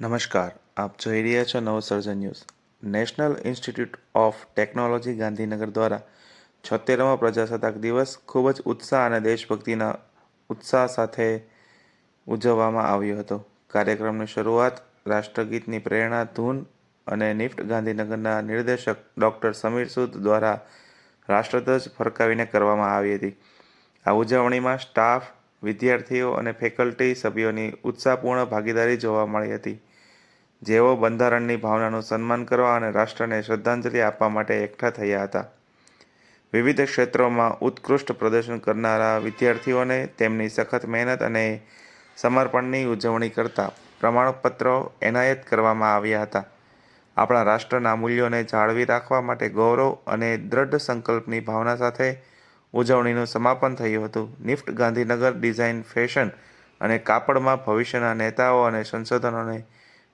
નમસ્કાર, આપ જોઈ રહ્યા છો Navsarjan news. National Institute of Technology Gandhinagar દ્વારા છોતેરમો પ્રજાસત્તાક દિવસ ખૂબ જ ઉત્સાહ અને દેશભક્તિના ઉત્સાહ સાથે ઉજવવામાં આવ્યો હતો. કાર્યક્રમની શરૂઆત રાષ્ટ્રગીતની પ્રેરણા, ધૂન અને નિફ્ટ ગાંધીનગરના નિર્દેશક ડૉક્ટર સમીર સૂદ દ્વારા રાષ્ટ્રધ્વજ ફરકાવીને કરવામાં આવી હતી. આ ઉજવણીમાં સ્ટાફ, વિદ્યાર્થીઓ અને ફેકલ્ટી સભ્યોની ઉત્સાહપૂર્ણ ભાગીદારી જોવા મળી હતી. જેઓ બંધારણની ભાવનાનું સન્માન કરવા અને રાષ્ટ્રને શ્રદ્ધાંજલિ આપવા માટે એકઠા થયા હતા. વિવિધ ક્ષેત્રોમાં ઉત્કૃષ્ટ પ્રદર્શન કરનારા વિદ્યાર્થીઓને તેમની સખત મહેનત અને સમર્પણની ઉજવણી કરતા પ્રમાણપત્રો એનાયત કરવામાં આવ્યા હતા. આપણા રાષ્ટ્રના મૂલ્યોને જાળવી રાખવા માટે ગૌરવ અને દ્રઢ સંકલ્પની ભાવના સાથે ઉજવણીનું સમાપન થયું હતું. નિફ્ટ ગાંધીનગર ડિઝાઇન ફેશન અને કાપડમાં ભવિષ્યના નેતાઓ અને સંશોધનોને